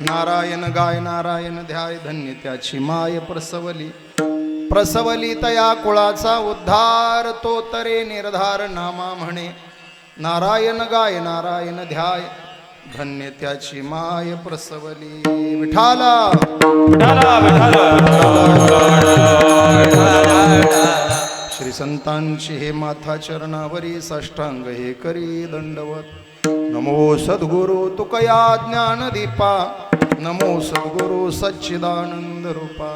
नारायण गाय नारायण ध्याय धन्य त्याची माय प्रसवली. प्रसवली तया कुळाचा उद्धार तो तरे निर्धार नामा म्हणे. नारायण गाय नारायण ध्याय धन्य त्याची माय प्रसवली. विठाला. श्री संतांची हे माथा चरणावरी साष्टांग हे करी दंडवत. नमो सद्गुरु तुकया ज्ञान दीपा नमो सद्गुरु सच्चिदानंद रूपा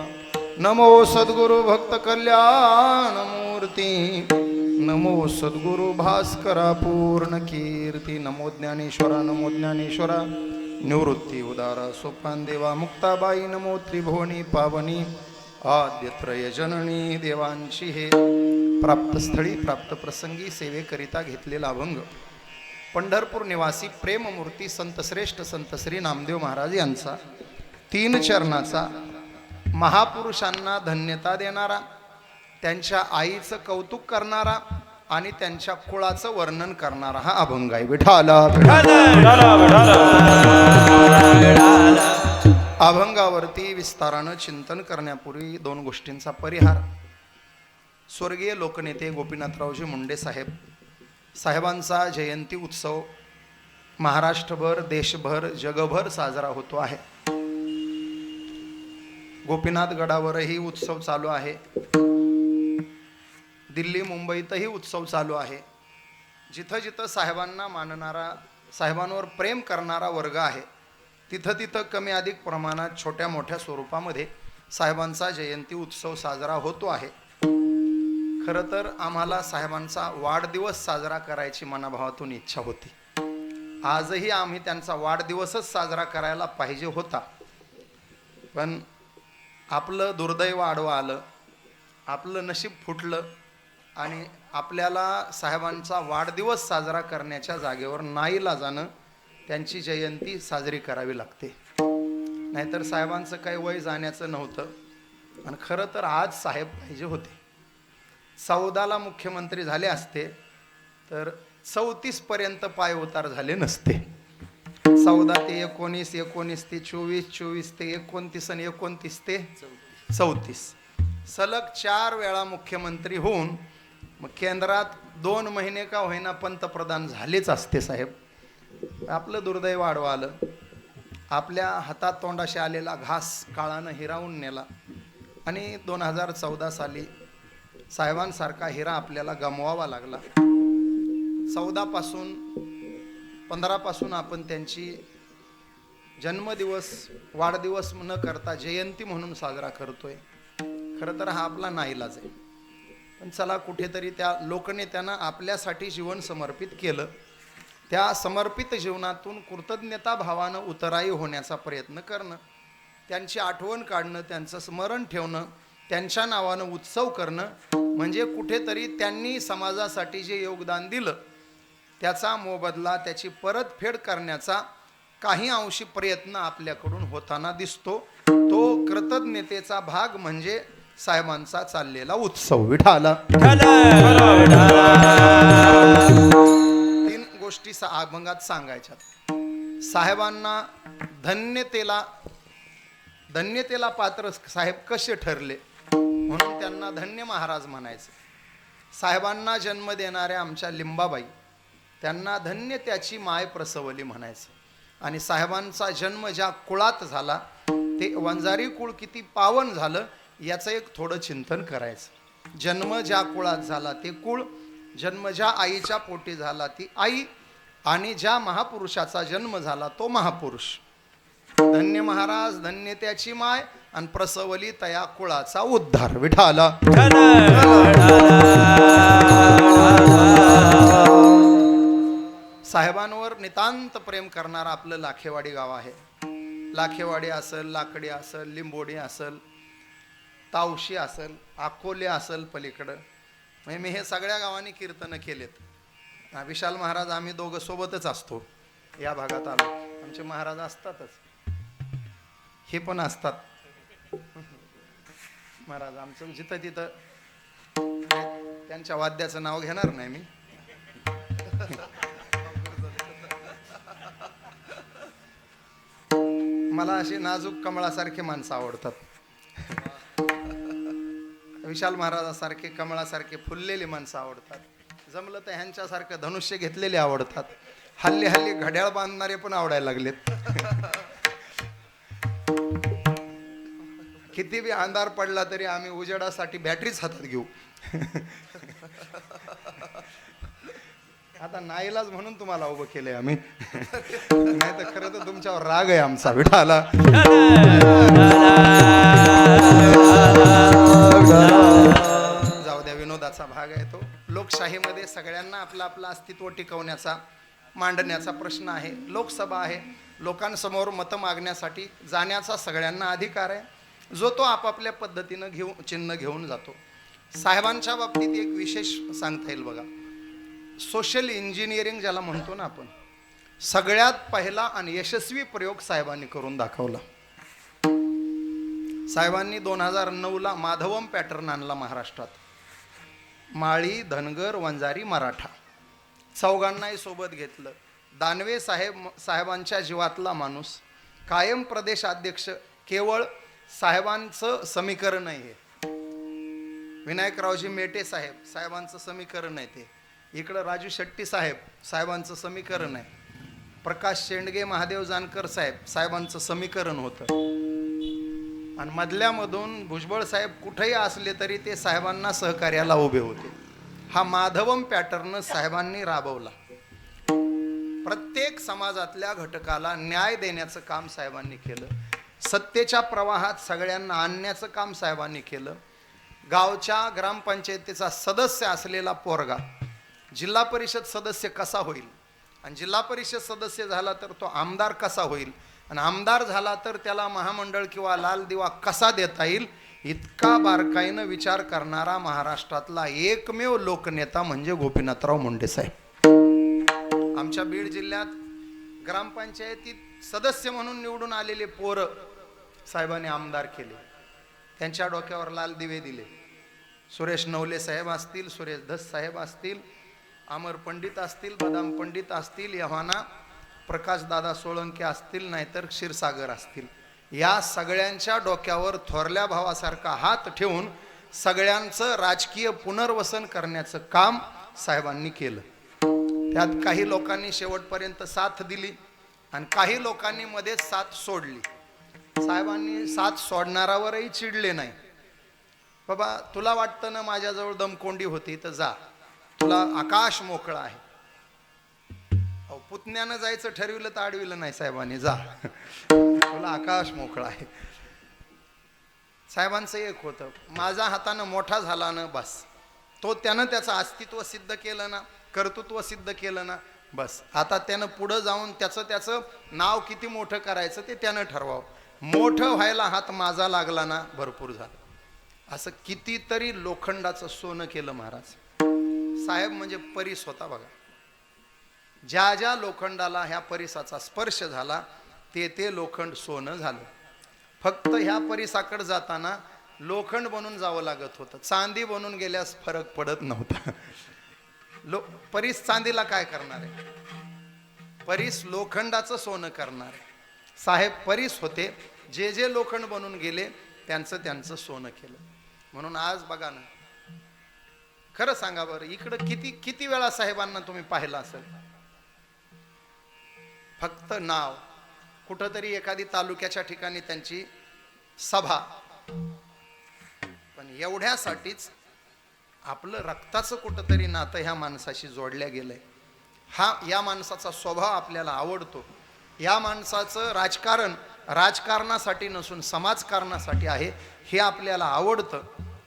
नमो सद्गुरु भक्त कल्याण मूर्ती नमो सद्गुरु भास्करा पूर्ण कीर्ती नमो ज्ञानेश्वरा नमो ज्ञानेश्वरा निवृत्ती उदारा सोपान देवा मुक्ताबाई नमो त्रिभुवनी पावनी आद्यत्रय जननी देवांची हे प्राप्तस्थळी प्राप्त प्रसंगी सेवेकरिता घेतलेला अभंग. पंढरपूर निवासी प्रेममूर्ती संतश्रेष्ठ संत श्री नामदेव महाराज यांचा तीन चरणाचा महापुरुषांना धन्यता देणारा त्यांच्या आईचं कौतुक करणारा आणि त्यांच्या कुळाचं वर्णन करणारा हा अभंग आहे विठाला अभंगावरती विस्तारानं चिंतन करण्यापूर्वी दोन गोष्टींचा परिहार. स्वर्गीय लोकनेते गोपीनाथरावजी मुंडे साहेब साहेबांचा जयंती उत्सव महाराष्ट्रभर देशभर जगभर साजरा होतो आहे. गोपीनाथ गडावरही उत्सव चालू आहे. दिल्ली मुंबईतही उत्सव चालू आहे. जिथं जिथं साहेबांना मानणारा साहेबांवर प्रेम करणारा वर्ग आहे तिथं तिथं कमी अधिक प्रमाणात छोट्या मोठ्या स्वरूपामध्ये साहेबांचा जयंती उत्सव साजरा होतो आहे. खरं तर आम्हाला साहेबांचा वाढदिवस साजरा करायची मनाभावातून इच्छा होती. आजही आम्ही त्यांचा वाढदिवसच साजरा करायला पाहिजे होता. पण आपलं दुर्दैव आडवं आलं आपलं नशीब फुटलं आणि आपल्याला साहेबांचा वाढदिवस साजरा करण्याच्या जागेवर नाईला जाणं त्यांची जयंती साजरी करावी लागते. नाहीतर साहेबांचं काही वय जाण्याचं नव्हतं. आणि खरं तर आज साहेब पाहिजे होते. चौदाला मुख्यमंत्री झाले असते तर चौतीसपर्यंत पाय उतार झाले नसते. चौदा ते एकोणीस एकोणीस ते चोवीस चोवीस ते एकोणतीस आणि एकोणतीस ते चौतीस. सलग चार वेळा मुख्यमंत्री होऊन मग केंद्रात दोन महिने का होईना पंतप्रधान झालेच असते साहेब. आपलं दुर्दैव आडवं आलं. आपल्या हातात तोंडाशी आलेला घास काळानं हिरावून नेला. आणि दोन हजार चौदा साली साहेबांसारखा हिरा आपल्याला गमवावा लागला. चौदापासून पंधरापासून आपण त्यांची जन्मदिवस वाढदिवस न करता जयंती म्हणून साजरा करतोय. खरं तर हा आपला नाईलाज आहे. पण चला कुठेतरी त्या लोकनेत्यानं आपल्यासाठी जीवन समर्पित केलं. त्या समर्पित जीवनातून कृतज्ञता भावानं उतराई होण्याचा प्रयत्न करणं त्यांची आठवण काढणं त्यांचं स्मरण ठेवणं त्यांच्या नावानं उत्सव करणं म्हणजे कुठेतरी त्यांनी समाजासाठी जे योगदान दिलं त्याचा मोबदला त्याची परतफेड करण्याचा काही अंशी प्रयत्न आपल्याकडून होताना दिसतो. तो कृतज्ञतेचा भाग म्हणजे साहेबांचा चाललेला उत्सव. विठाला तीन गोष्टी सा अभंगात सांगायच्या साहेबांना धन्यतेला धन्यतेला पात्र साहेब कसे ठरले? म्हणून त्यांना धन्य महाराज म्हणायचं. साहेबांना जन्म देणाऱ्या आमच्या लिंबाबाई त्यांना धन्य त्याची माय प्रसवली म्हणायचं. आणि साहेबांचा जन्म ज्या कुळात झाला ते वंजारी कुळ किती पावन झालं याचं एक थोडं चिंतन करायचं. जन्म ज्या कुळात झाला ते कुळ जन्म ज्या आईच्या पोटी झाला ती आई आणि ज्या महापुरुषाचा जन्म झाला तो महापुरुष. धन्य महाराज धन्य त्याची माय आणि प्रसवली तया कुळाचा उद्धार. विठाला. साहेबांवर नितांत प्रेम करणार आपलं लाखेवाडी गाव आहे. लाखेवाडी असल लाकडी असल लिंबोडी असल तावशी असल अकोले असल पलीकडं. म्हणजे मी हे सगळ्या गावांनी कीर्तनं केलेत. विशाल महाराज आम्ही दोघं सोबतच असतो. या भागात आलो. आमचे महाराज असतातच. हे पण असतात. महाराज आमचं जिथं तिथं त्यांच्या वाद्याचं नाव घेणार नाही मी. मला अशी नाजूक कमळासारखे माणसं आवडतात. विशाल महाराजासारखे कमळासारखे फुललेली माणसं आवडतात. जमलं तर ह्यांच्यासारखं धनुष्य घेतलेले आवडतात. हल्ली हल्ली घड्याळ बांधणारे पण आवडायला लागलेत. किती बी अंधार पडला तरी आम्ही उजेडासाठी बॅटरीच हातात घेऊ. आता नाईलाज म्हणून तुम्हाला उभं केलंय आम्ही. नाही तर खरं तर तुमच्यावर राग आहे आमचा विठाला. जाऊ द्या विनोदाचा भाग आहे तो. लोकशाहीमध्ये सगळ्यांना आपलं आपलं अस्तित्व टिकवण्याचा मांडण्याचा प्रश्न आहे. लोकसभा आहे. लोकांसमोर मतं मागण्यासाठी जाण्याचा सगळ्यांना अधिकार आहे. जो तो आपापल्या पद्धतीनं घेऊन चिन्ह घेऊन जातो. साहेबांच्या बाबतीत एक विशेष सांगता येईल बघा. सोशल इंजिनिअरिंग ज्याला म्हणतो ना आपण सगळ्यात पहिला आणि यशस्वी प्रयोग साहेबांनी करून दाखवला. साहेबांनी दोन हजार नऊला माधवम पॅटर्न आणला महाराष्ट्रात. माळी धनगर वंजारी मराठा. चौघांनाही सोबत घेतलं. दानवे साहेब साहेबांच्या जीवातला माणूस. कायम प्रदेश अध्यक्ष केवळ साहेबांचं समीकरण आहे विनायकरावजी मेटे साहेब साहेबांचं समीकरण आहे ते. इकडं राजू शेट्टी साहेब साहेबांचं समीकरण आहे. प्रकाश शेंडगे महादेव जानकर साहेब साहेबांचं समीकरण होतं. आणि मधल्यामधून भुजबळ साहेब कुठेही असले तरी ते साहेबांना सहकार्याला उभे होते. हा माधवम पॅटर्न साहेबांनी राबवला. प्रत्येक समाजातल्या घटकाला न्याय देण्याचं काम साहेबांनी केलं. सत्तेच्या प्रवाहात सगळ्यांना आणण्याचं काम साहेबांनी केलं. गावच्या ग्रामपंचायतीचा सदस्य असलेला पोरगा जिल्हा परिषद सदस्य कसा होईल? आणि जिल्हा परिषद सदस्य झाला तर तो आमदार कसा होईल? आणि आमदार झाला तर त्याला महामंडळ किंवा लाल दिवा कसा देता येईल? इतका बारकाईनं विचार करणारा महाराष्ट्रातला एकमेव लोकनेता म्हणजे गोपीनाथराव मुंडे साहेब. आमच्या बीड जिल्ह्यात ग्रामपंचायतीत सदस्य म्हणून निवडून आलेले पोरं साहेबांनी आमदार केले. त्यांच्या डोक्यावर लाल दिवे दिले. सुरेश नवले साहेब असतील सुरेश धस साहेब असतील अमर पंडित असतील बदाम पंडित असतील यव्हाना प्रकाशदादा सोळंके असतील नाहीतर क्षीरसागर असतील. या सगळ्यांच्या डोक्यावर थोरल्या भावासारखा हात ठेवून सगळ्यांचं राजकीय पुनर्वसन करण्याचं काम साहेबांनी केलं. त्यात काही लोकांनी शेवटपर्यंत साथ दिली आणि काही लोकांनी मध्ये साथ सोडली. साहेबांनी साथ सोडणारावरही चिडले नाही. बाबा तुला वाटतं ना माझ्याजवळ दमकोंडी होती तर जा. तुला आकाश मोकळं आहे. पुतण्यानं जायचं ठरविलं तर अडविलं नाही साहेबांनी. जा. तुला आकाश मोकळा आहे. साहेबांचं एक होतं माझ्या हातानं मोठा झाला ना बस. तो त्यानं त्याचं अस्तित्व सिद्ध केलं ना कर्तृत्व सिद्ध केलं ना बस. आता त्यानं पुढं जाऊन त्याचं त्याचं नाव किती मोठं करायचं ते त्यानं ठरवावं. मोठं व्हायला हात माझा लागला ना भरपूर झालं. असं कितीतरी लोखंडाचं सोनं केलं महाराज. साहेब म्हणजे परीस होता बघा. ज्या ज्या लोखंडाला ह्या परिसाचा स्पर्श झाला ते ते लोखंड सोनं झालं. फक्त ह्या परिसाकडे जाताना लोखंड बनून जावं लागत होतं. चांदी बनून गेल्यास फरक पडत नव्हता. लो परीस चांदीला काय करणार आहे? परीस लोखंडाचं सोनं करणार आहे. साहेब परीस होते. जे जे लोखंड बनून गेले त्यांचं त्यांचं सोनं केलं. म्हणून आज बघा ना खरं सांगा बरं इकडं किती किती वेळा साहेबांना तुम्ही पाहिलं असेल? फक्त नाव. कुठंतरी एखादी तालुक्याच्या ठिकाणी त्यांची सभा. पण एवढ्यासाठीच आपलं रक्ताचं कुठंतरी नातं ह्या माणसाशी जोडल्या गेलंय. हा या माणसाचा स्वभाव आपल्याला आवडतो. या माणसाचं राजकारण राजकारणासाठी नसून समाजकारणासाठी आहे हे आपल्याला आवडतं.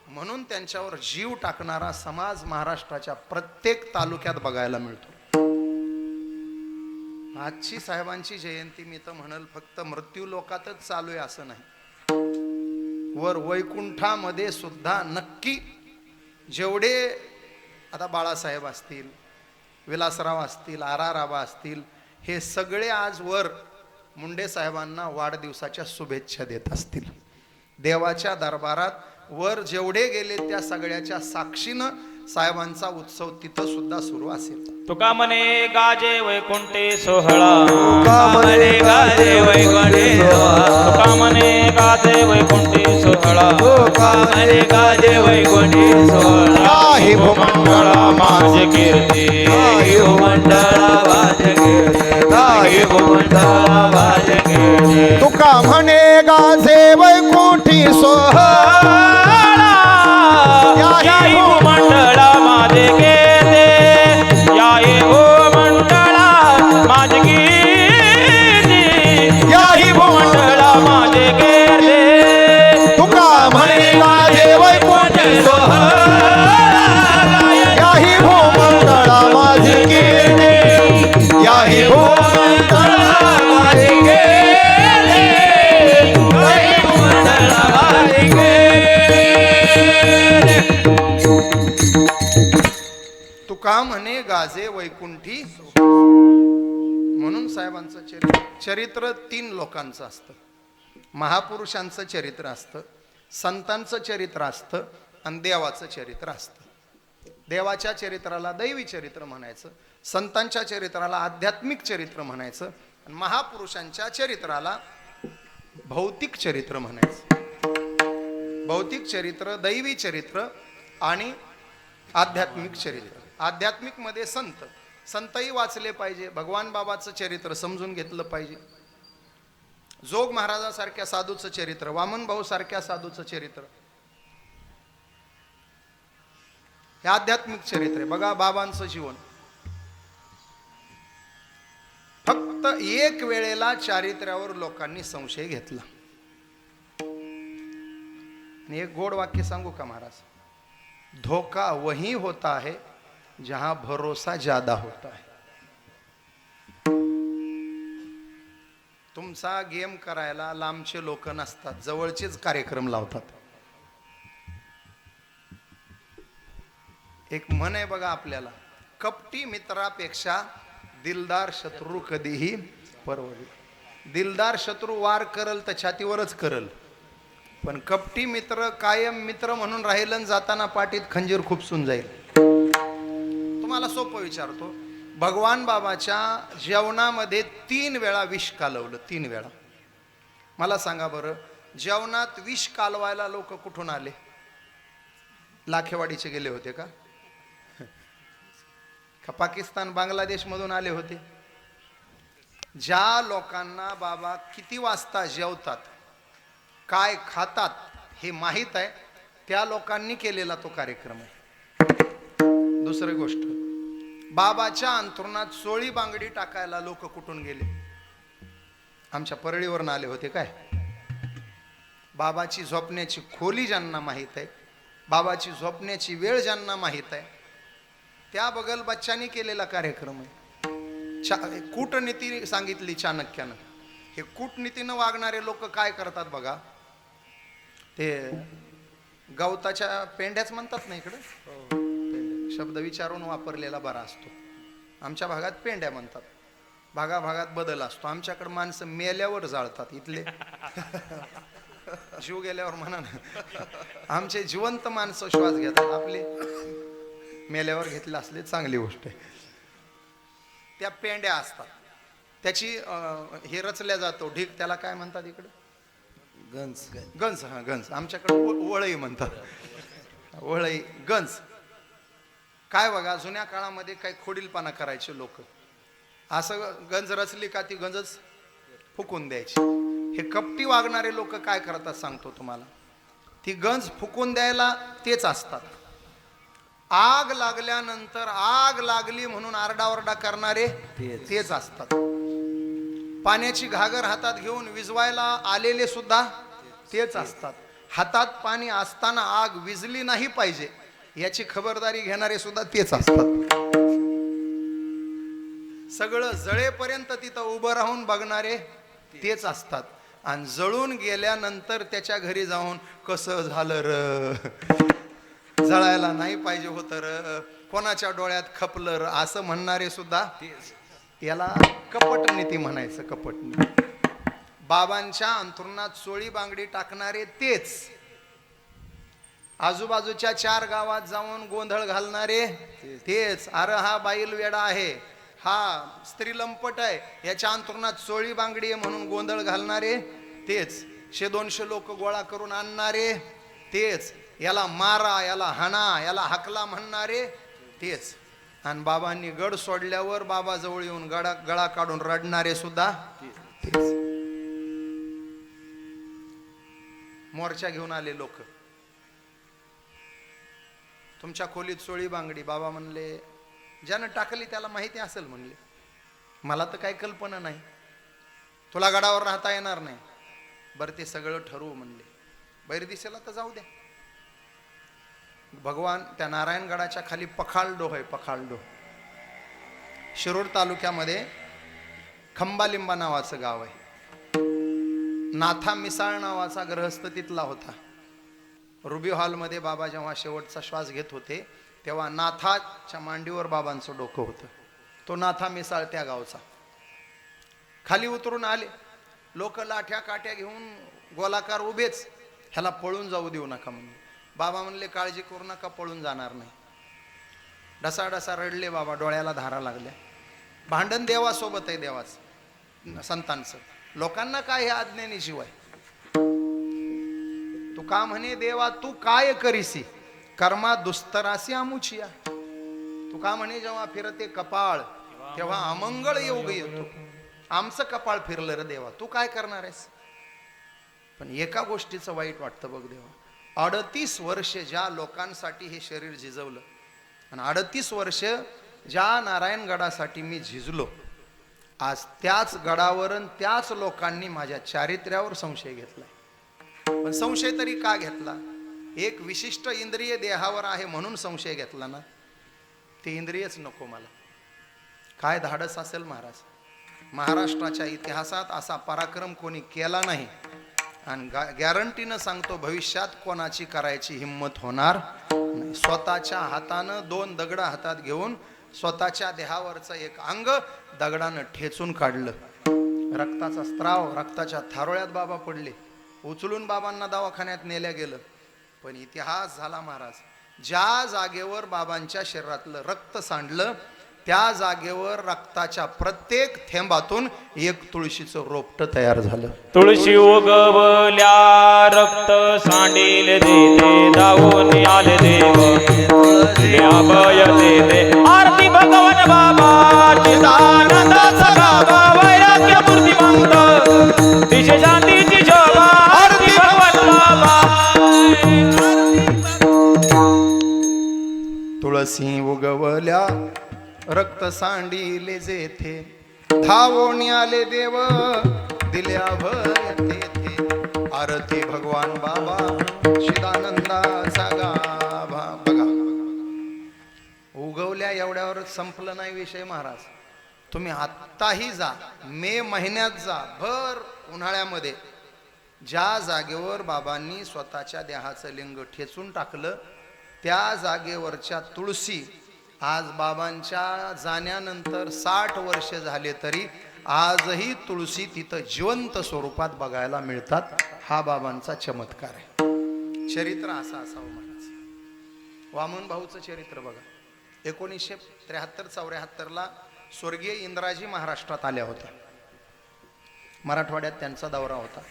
म्हणून त्यांच्यावर जीव टाकणारा समाज महाराष्ट्राच्या प्रत्येक तालुक्यात बघायला मिळतो. आजची साहेबांची जयंती मी तर म्हणल फक्त मृत्यू लोकातच चालू आहे असं नाही. वर वैकुंठामध्ये सुद्धा नक्की जेवढे आता बाळासाहेब असतील विलासराव असतील आराराबा असतील हे सगळे आज वर मुंडे साहेबांना वाढदिवसाच्या शुभेच्छा देत असतील. देवाच्या दरबारात वर जेवढे गेले त्या सगळ्याच्या साक्षीनं साहेबांचा उत्सव तिथं सुद्धा सुरू असेल. तुका म्हणे गाजे वैकुंठे सोहळा? कामने गाजे वैकुंठे सोहळा. तुका म्हणे गाजे वैकुंठे सोहळा? कामने गाजे वैकुंठे सोहळा. काही भूमंडळा माझे कीर्ती. काही भूमंडळा वाजगे काही भूमंडळा वाजगे तुका म्हणे गाजे वैकुंठी सोहळा? माझे वैकुंठी. म्हणून साहेबांचं चरित्र चरित्र तीन लोकांचं असतं. महापुरुषांचं चरित्र असतं संतांचं चरित्र असतं आणि देवाचं चरित्र असतं. देवाच्या चरित्राला दैवी चरित्र म्हणायचं संतांच्या चरित्राला आध्यात्मिक चरित्र म्हणायचं आणि महापुरुषांच्या चरित्राला भौतिक चरित्र म्हणायचं. भौतिक चरित्र दैवी चरित्र आणि आध्यात्मिक चरित्र. आध्यात्मिकमध्ये संत. संतही वाचले पाहिजे. भगवान बाबाचं चरित्र समजून घेतलं पाहिजे. जोग महाराजासारख्या साधूचं चरित्र वामन भाऊ सारख्या साधूचं चरित्र. हे आध्यात्मिक चरित्र आहे. बघा बाबांचं जीवन. फक्त एक वेळेला चारित्र्यावर लोकांनी संशय घेतला. आणि एक गोड वाक्य सांगू का महाराज? धोका वही होता है जहां भरोसा ज्यादा होता है। तुमचा गेम करायला लांबचे लोक नसतात जवळचेच कार्यक्रम लावतात. एक म्हण आहे बघा आपल्याला कपटी मित्रापेक्षा दिलदार शत्रू कधीही परवडी दिलदार शत्रू वार करल तर छातीवरच करल. पण कपटी मित्र कायम मित्र म्हणून राहिलं जाताना पाठीत खंजीर खुपसून जाईल. तुम्हाला सोपं विचारतो. भगवान बाबाच्या जेवणामध्ये तीन वेळा विष कालवलं तीन वेळा. मला सांगा बरं जेवणात विष कालवायला लोक कुठून आले? लाखेवाडीचे गेले होते का? का पाकिस्तान बांगलादेश मधून आले होते? ज्या लोकांना बाबा किती वाजता जेवतात काय खातात हे माहीत आहे त्या लोकांनी केलेला तो कार्यक्रम आहे. दुसरी गोष्ट. बाबाच्या अंथरुणात सोळी बांगडी टाकायला लोक कुठून गेले? आमच्या परळीवरून आले होते काय? बाबाची झोपण्याची खोली ज्यांना माहीत आहे बाबाची झोपण्याची वेळ ज्यांना माहीत आहे त्या बगल बच्चानी केलेला कार्यक्रम आहे. चा कूटनीती सांगितली चाणक्यानं. हे कूटनीतीनं वागणारे लोक काय करतात बघा? ते गवताच्या पेंड्याच म्हणतात ना इकडे? हो. शब्द विचारून वापरलेला बरा असतो. आमच्या भागात पेंड्या म्हणतात. भागाभागात बदल असतो. आमच्याकडे माणसं मेल्यावर जाळतात इथले. जीव गेल्यावर म्हणा ना. आमचे जिवंत माणसं श्वास घेतात. आपले मेल्यावर घेतले असले चांगली गोष्ट आहे. त्या पेंड्या असतात. त्याची हे रचल्या जातो. ढीक त्याला काय म्हणतात इकडे? गंज. गंज हा गंज. आमच्याकडे वळई म्हणतात. वळई गंज. काय बघा जुन्या काळामध्ये काही खोडीलपणा करायचे लोक. असं गंज रचली का ती गंजच फुकून द्यायची. हे कपटी वागणारे लोक काय करतात सांगतो तुम्हाला. ती गंज फुकून द्यायला तेच असतात. आग लागल्यानंतर आग लागली म्हणून आरडाओरडा करणारे तेच. तेच असतात. पाण्याची घागर हातात घेऊन विजवायला आलेले सुद्धा तेच असतात. हातात पाणी असताना आग विजली नाही पाहिजे. याची खबरदारी घेणारे सुद्धा तेच असतात. सगळं जळेपर्यंत तिथं उभं राहून बघणारे तेच असतात. आणि जळून गेल्यानंतर त्याच्या घरी जाऊन कसं झालं र? जळायला नाही पाहिजे होतं र. कोणाच्या डोळ्यात खपलं र? असं म्हणणारे सुद्धा याला कपट नीती म्हणायचं कपट नीती बाबांच्या अंथरुणात सोळी बांगडी टाकणारे तेच. आजूबाजूच्या चार गावात जाऊन गोंधळ घालणारे तेच. अरे हा बाईल वेडा आहे. हा स्त्री लंपट आहे. याच्या अंतरुणात चोळी बांगडी आहे म्हणून गोंधळ घालणारे तेच. शे दोनशे लोक गोळा करून आणणारे तेच. याला मारा याला हणा याला हकला म्हणणारे तेच. आणि बाबांनी गड सोडल्यावर बाबाजवळ येऊन गडा गळा काढून रडणारे सुद्धा तेच. मोर्चा घेऊन आले लोक. तुमच्या खोलीत सोळी बांगडी. बाबा म्हणले ज्यानं टाकली त्याला माहिती असेल म्हणले. मला तर काही कल्पना नाही. तुला गडावर राहता येणार नाही. बरं ते सगळं ठरवू म्हणले. बैरदिशेला तर जाऊ द्या. भगवान त्या नारायणगडाच्या खाली पखाळडो आहे पखाळडो शिरूर तालुक्यामध्ये खंबालिंबा नावाचं गाव आहे. नाथा मिसाळ नावाचा ग्रहस्थ तिथला होता. रुबी हॉलमध्ये बाबा जेव्हा शेवटचा श्वास घेत होते तेव्हा नाथाच्या मांडीवर बाबांचं डोकं होतं. तो नाथा मिसाळ त्या गावचा. खाली उतरून आले. लोक लाठ्या काट्या घेऊन गोलाकार उभेच. ह्याला पळून जाऊ देऊ नका म्हणून. बाबा म्हणले काळजी करू नका पळून जाणार नाही. डसा डसा रडले बाबा डोळ्याला धारा लागल्या. भांडण देवासोबत आहे देवाच संतांचं. लोकांना काय हे आज्ञेने तू का म्हणे देवा तू काय करीसी? कर्मा दुस्तरासी आमुचिया. तू का म्हणे जेव्हा फिरते कपाळ तेव्हा अमंगळ योग येतो. आमचं कपाळ फिरलं रे देवा तू काय करणार आहेस? पण एका गोष्टीचं वाईट वाटतं बघ देवा. अडतीस वर्ष ज्या लोकांसाठी हे शरीर झिजवलं आणि अडतीस वर्ष ज्या नारायणगडासाठी मी झिजलो आज त्याच गडावरून त्याच लोकांनी माझ्या चारित्र्यावर संशय घेतलाय. पण संशय तरी का घेतला? एक विशिष्ट इंद्रिय देहावर आहे म्हणून संशय घेतला ना? ते इंद्रियच नको मला. काय धाडस असेल महाराज? महाराष्ट्राच्या इतिहासात असा पराक्रम कोणी केला नाही. आणि गॅरंटीनं सांगतो भविष्यात कोणाची करायची हिंमत होणार नाही. स्वतःच्या हातानं दोन दगड हातात घेऊन स्वतःच्या देहावरचं एक अंग दगडानं ठेचून काढलं. रक्ताचा स्त्राव रक्ताच्या थारोळ्यात बाबा पडले. उचलून बाबांना दवाखान्यात नेल्या गेलं. पण इतिहास झाला महाराज. ज्या जागेवर बाबांच्या शरीरातलं रक्त सांडलं त्या जागेवर रक्ताच्या प्रत्येक थेंबातून एक तुळशीचं रोपट तयार झालं. तुळशी उगवल्या रक्त सांडील देते धावून आले देव अभय देते. आरती भगवान बाबा चिदानंद सखाबा वैराग्य मूर्तिमंत सिंह उगवल्या रक्त सांडिले जेथे. धावून आले देव दिल्या भर तेथे. आरती भगवान बाबा शिदानंदा सागा बघा. उगवल्या एवढ्यावर संपलं नाही विषय महाराज. तुम्ही आत्ताही जा. मे महिन्यात जा. भर उन्हाळ्यामध्ये. ज्या जागेवर बाबांनी स्वतःच्या देहाचं लिंग ठेचून टाकलं त्या जागेवरच्या तुळशी आज बाबांच्या जाण्यानंतर साठ वर्ष झाले तरी आजही तुळशी तिथं जिवंत स्वरूपात बघायला मिळतात. हा बाबांचा चमत्कार आहे. चरित्र असा असावं म्हणायचं. वामन भाऊचं चरित्र बघा. एकोणीसशे त्र्याहत्तर चौऱ्याहत्तरला स्वर्गीय इंद्राजी महाराष्ट्रात आल्या होत्या. मराठवाड्यात त्यांचा दौरा होता.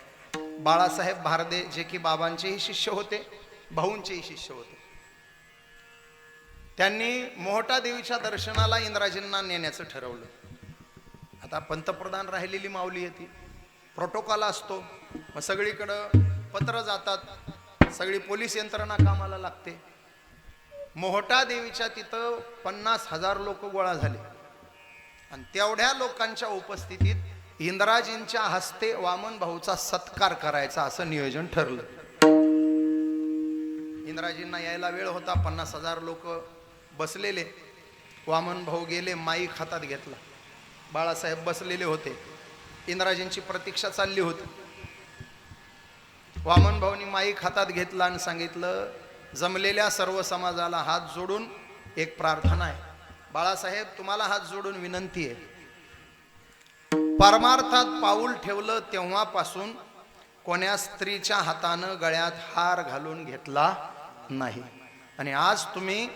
बाळासाहेब भारदे जे की बाबांचेही शिष्य होते भाऊंचेही शिष्य होते. त्यांनी मोहटा देवीच्या दर्शनाला इंद्राजींना नेण्याचं ठरवलं. आता पंतप्रधान राहिलेली माऊली आहे ती. प्रोटोकॉल असतो. मग सगळीकडं पत्र जातात. सगळी पोलीस यंत्रणा कामाला लागते. मोहटा देवीच्या तिथं पन्नास हजार लोक गोळा झाले. आणि तेवढ्या लोकांच्या उपस्थितीत इंद्राजींच्या हस्ते वामन भाऊचा सत्कार करायचा असं नियोजन ठरलं. इंद्राजींना यायला वेळ होता. पन्नास हजार लोक बसलेले. वामन भाऊ गेले माईक हातात घेतला. बाळासाहेब बसलेले होते. इंद्राजींची प्रतीक्षा चालली होती. वामन भाऊनी माईक हातात घेतला आणि सांगितलं जमलेल्या सर्व समाजाला हात जोडून एक प्रार्थना आहे. बाळासाहेब तुम्हाला हात जोडून विनंती आहे. परमार्थात पाऊल ठेवलं तेव्हापासून कोण्या स्त्रीच्या हातानं गळ्यात हार घालून घेतला नाही. आणि आज तुम्ही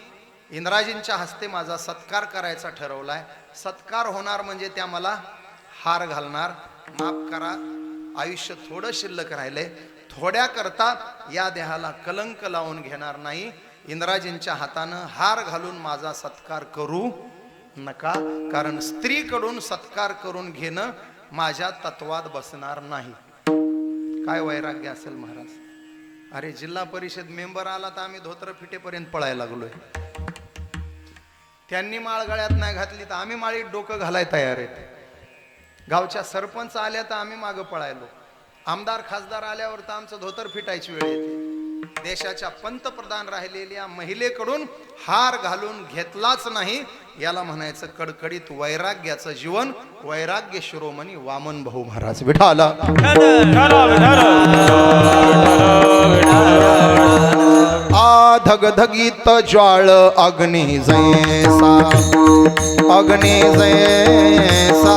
इंद्राजींच्या हस्ते माझा सत्कार करायचा ठरवलाय. सत्कार होणार म्हणजे त्या मला हार घालणार. माफ करा. आयुष्य थोडं शिल्लक राहिलंय. थोड्या करता या देहाला कलंक लावून घेणार नाही. इंद्राजींच्या हातानं हार घालून माझा सत्कार करू नका. कारण स्त्रीकडून सत्कार करून घेणं माझ्या तत्वात बसणार नाही. काय वैराग्य असेल महाराज? अरे जिल्हा परिषद मेंबर आला तर आम्ही धोत्र फिटेपर्यंत पळायला लागलोय. त्यांनी माळ गळ्यात नाही घातली तर आम्ही माळीत डोकं घालाय तयार आहेत. गावच्या सरपंच आल्या तर आम्ही मागं पळायलो. आमदार खासदार आल्यावर तर आमचं धोतर फिटायची वेळ येते. देशाच्या पंतप्रधान राहिलेल्या महिलेकडून हार घालून घेतलाच नाही याला म्हणायचं कडकडीत वैराग्याचं जीवन वैराग्य शिरोमणी वामन भाऊ महाराज विठाला. धगधगीत ज्वाळ अग्नी जैसा अग्नी जैसा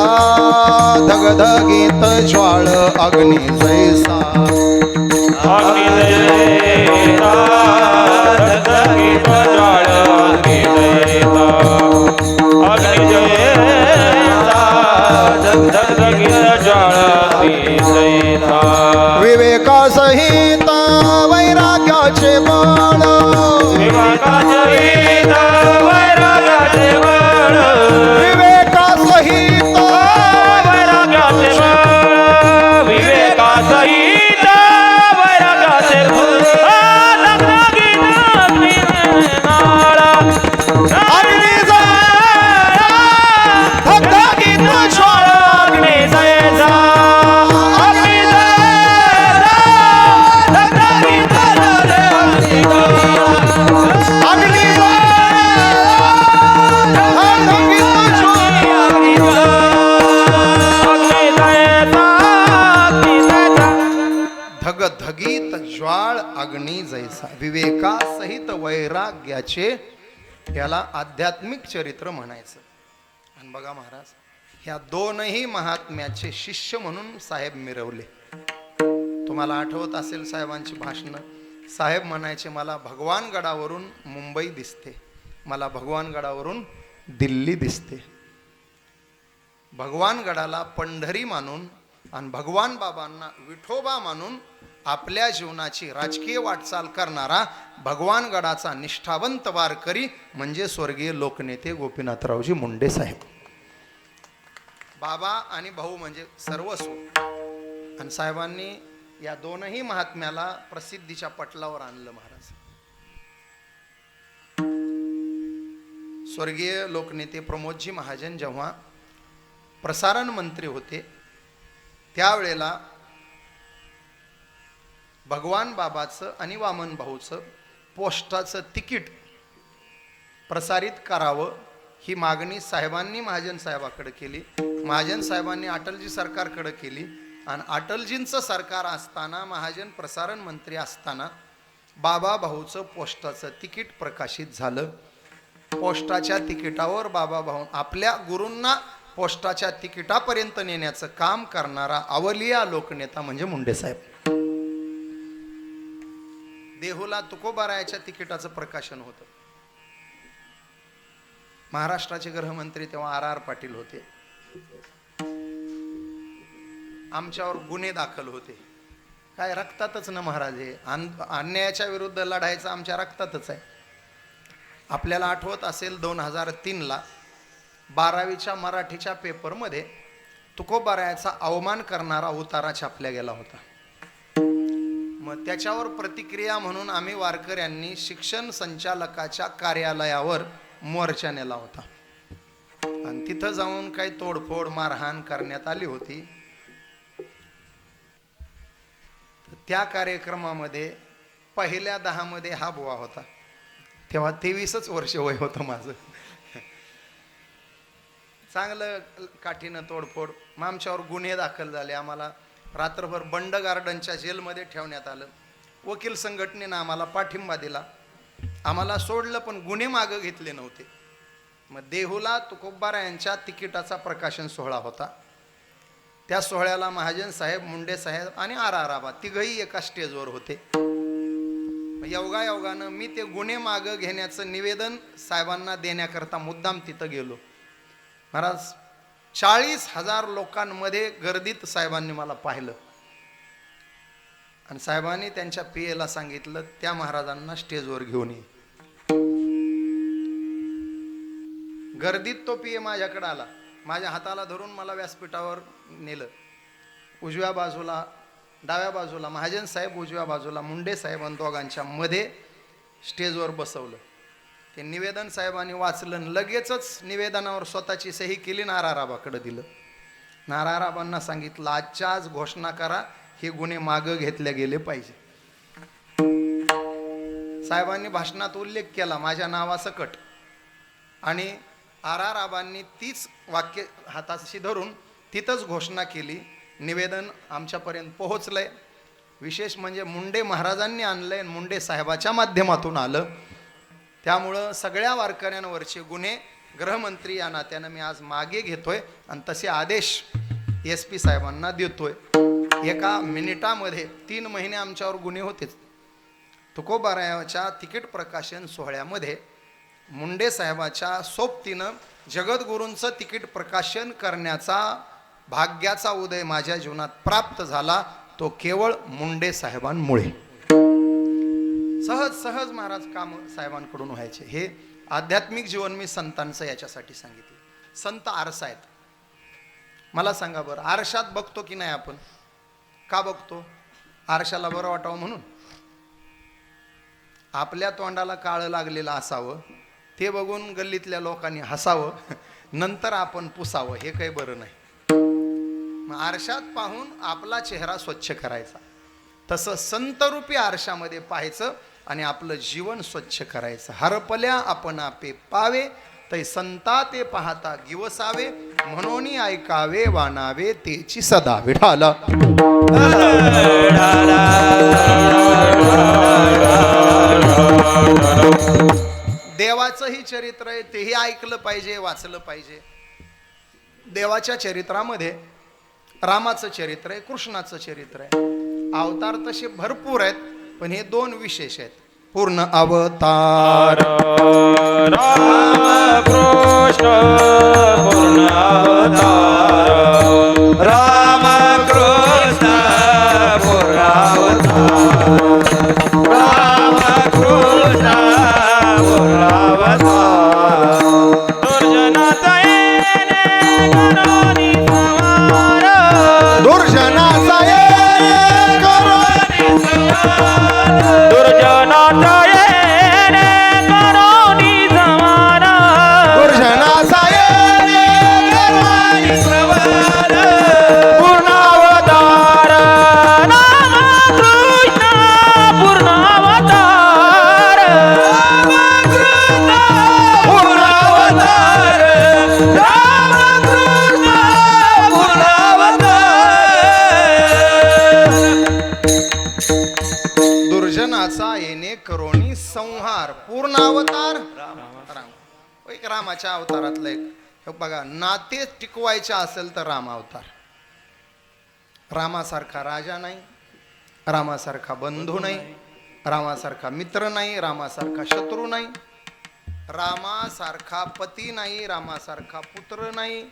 धगधगीत ज्वाळ अग्नी जैसा धगधगीत ज्वाळ अग्नी. अग्नी धगधगीत ज्वाळ अग्नी जयता. विवेकासहित वैराग्याचे आध्यात्मिक चरित्र म्हणायचं. आणि बघा महाराज ह्या दोनही महात्म्याचे शिष्य म्हणून साहेब मिरवले. तुम्हाला आठवत असेल साहेबांची भाषणं? साहेब म्हणायचे मला भगवान गडावरून मुंबई दिसते. मला भगवान गडावरून दिल्ली दिसते. भगवान गडाला पंढरी मानून आणि भगवान बाबांना विठोबा मानून आपल्या जीवनाची राजकीय वाटचाल करणारा भगवान गडाचा निष्ठावंत वारकरी म्हणजे स्वर्गीय लोकनेते गोपीनाथरावजी मुंडे साहेब. बाबा आणि भाऊ म्हणजे सर्वस्व. आणि साहेबांनी या दोनही महात्म्याला प्रसिद्धीच्या पटलावर आणलं महाराज. स्वर्गीय लोकनेते प्रमोदजी महाजन जेव्हा प्रसारण मंत्री होते त्यावेळेला भगवान बाबाचं आणि वामन भाऊचं पोस्टाचं तिकीट प्रसारित करावं ही मागणी साहेबांनी महाजन साहेबाकडे केली. महाजन साहेबांनी अटलजी सरकारकडे केली. आणि अटलजींचं सरकार असताना महाजन प्रसारण मंत्री असताना बाबा भाऊचं पोस्टाचं तिकीट प्रकाशित झालं. पोस्टाच्या तिकिटावर बाबा भाऊ आपल्या गुरूंना पोस्टाच्या तिकिटापर्यंत नेण्याचं काम करणारा अवलिया लोकनेता म्हणजे मुंडे साहेब देहूला तुकोबारायाच्या तिकिटाचं प्रकाशन होतं. महाराष्ट्राचे गृहमंत्री तेव्हा आर आर पाटील होते. आमच्यावर गुन्हे दाखल होते. काय रक्तातच ना महाराज हे? अन- अन्यायाच्या विरुद्ध लढायचं आमच्या रक्तातच आहे. आपल्याला आठवत असेल दोन हजार तीनला बारावीच्या मराठीच्या पेपरमध्ये तुकोबारायाचा अवमान करणारा उतारा छापल्या गेला होता. मग त्याच्यावर प्रतिक्रिया म्हणून आम्ही वारकऱ्यांनी शिक्षण संचालकाच्या कार्यालयावर मोर्चा नेला होता. आणि तिथं जाऊन काही तोडफोड मारहाण करण्यात आली होती. त्या कार्यक्रमामध्ये पहिल्या दहामध्ये हा बुवा होता. तेव्हा तेवीसच वर्ष वय होतं माझं. चांगलं काठीनं तोडफोड मग आमच्यावर गुन्हे दाखल झाले. आम्हाला रात्रभर बंड गार्डनच्या जेलमध्ये ठेवण्यात आलं. वकील संघटनेनं आम्हाला पाठिंबा दिला. आम्हाला सोडलं पण गुन्हे मागं घेतले नव्हते. मग देहूला तुकोबारा यांच्या तिकिटाचा प्रकाशन सोहळा होता. त्या सोहळ्याला महाजन साहेब मुंडे साहेब आणि आर आर आबा तिघही एका स्टेजवर होते. योगा योगानं मी ते गुन्हे मागं घेण्याचं निवेदन साहेबांना देण्याकरता मुद्दाम तिथं गेलो. महाराज चाळीस हजार लोकांमध्ये गर्दीत साहेबांनी मला पाहिलं. आणि साहेबांनी त्यांच्या पियेला सांगितलं त्या महाराजांना स्टेजवर घेऊन ये. गर्दीत तो पिये माझ्याकडे आला. माझ्या हाताला धरून मला व्यासपीठावर नेलं. उजव्या बाजूला डाव्या बाजूला महाजन साहेब उजव्या बाजूला मुंडे साहेब आणि दोघांच्या मध्ये स्टेजवर बसवलं. ते निवेदन साहेबांनी वाचलं लगेचच निवेदनावर स्वतःची सही केली नाराराबाकडे दिलं. नाराराबांना सांगितलं आजच्या आज घोषणा करा हे गुन्हे मागं घेतले गेले पाहिजे. साहेबांनी भाषणात उल्लेख केला माझ्या नावासकट. आणि आर आर आबांनी तीच वाक्य हाताशी धरून तिथंच घोषणा केली निवेदन आमच्यापर्यंत पोहोचलंय. विशेष म्हणजे मुंडे महाराजांनी आणलंय आणि मुंडे साहेबाच्या माध्यमातून आलं. त्यामुळं सगळ्या वारकऱ्यांवरचे गुन्हे गृहमंत्री या नात्यानं मी आज मागे घेतोय आणि तसे आदेश एस पी साहेबांना देतोय. एका मिनिटामध्ये तीन महिने आमच्यावर गुन्हे होतेच. तुकोबारायाच्या तिकीट प्रकाशन सोहळ्यामध्ये मुंडे साहेबाच्या सोबतीनं जगद्गुरूंचं तिकीट प्रकाशन करण्याचा भाग्याचा उदय माझ्या जीवनात प्राप्त झाला तो केवळ मुंडे साहेबांमुळे. सहज सहज महाराज काम साहेबांकडून व्हायचे. हे आध्यात्मिक जीवन मी संतांचं याच्यासाठी सांगितलं. संत आरसा आहेत. मला सांगा बरं आरशात बघतो की नाही आपण? का बघतो? आरशाला बरं वाटावं म्हणून? आपल्या तोंडाला काळं लागलेलं असावं ते बघून गल्लीतल्या लोकांनी हसावं नंतर आपण पुसावं हे काही बरं नाही. मग आरशात पाहून आपला चेहरा स्वच्छ करायचा. तसं संतरूपी आरशामध्ये पाहायचं आणि आपलं जीवन स्वच्छ करायचं. हरपल्या आपण आपे पावे तै संता ते पाहता गिवसावे म्हणून ऐकावे वानावे तेची सदा विठाला. देवाचंही चरित्र आहे तेही ऐकलं पाहिजे वाचलं पाहिजे. देवाच्या चरित्रामध्ये रामाचं चरित्र आहे कृष्णाचं चरित्र आहे. अवतार तसे भरपूर आहेत पण हे दोन विशेष आहेत. पूर्ण अवतार. राम कृष्ण पूर्ण अवतार. राम कृष्ण पूर्ण अवतार अवतार? राम. एक रामाच्या अवतारातलं एक. बघा नाते टिकवायचे असेल तर राम अवतार. रामासारखा राजा नाही रामासारखा बंधू नाही रामासारखा मित्र नाही रामासारखा शत्रू नाही रामासारखा पती नाही रामासारखा पुत्र नाही.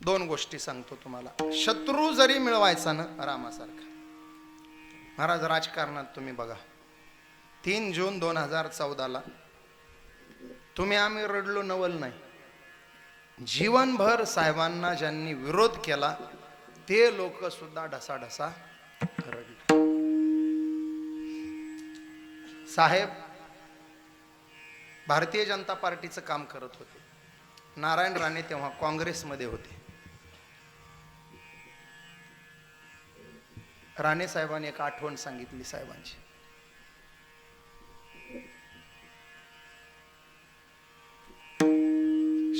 दोन गोष्टी सांगतो तुम्हाला. शत्रू जरी मिळवायचा ना रामासारखा. महाराज राजकारणात तुम्ही बघा. तीन जून दोन हजार चौदाला तुम्ही आम्ही रडलो नवल नाही. जीवनभर साहेबांना ज्यांनी विरोध केला ते लोक सुद्धा ढसाढसा रडले. साहेब भारतीय जनता पार्टीचं काम करत होते. नारायण राणे तेव्हा काँग्रेसमध्ये होते. राणे साहेबांनी एक आठवण सांगितली साहेबांची.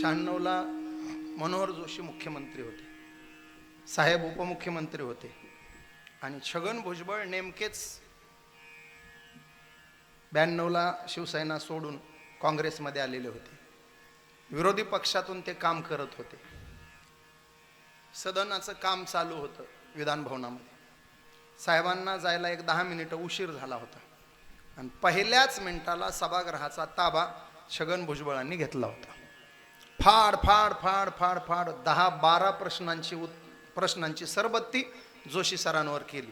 शहाण्णवला मनोहर जोशी मुख्यमंत्री होते. साहेब उपमुख्यमंत्री होते. आणि छगन भुजबळ नेमकेच ब्याण्णवला शिवसेना सोडून काँग्रेसमध्ये आलेले होते. विरोधी पक्षातून ते काम करत होते. सदनाचं काम चालू होतं विधानभवनामध्ये साहेबांना जायला एक दहा मिनिटं उशीर झाला होता. आणि पहिल्याच मिनिटाला सभागृहाचा ताबा छगन भुजबळांनी घेतला होता. फाड फाड फाड फाड फाड दहा बारा प्रश्नांची उत् प्रश्नांची सरबत्ती जोशी सरांवर केली.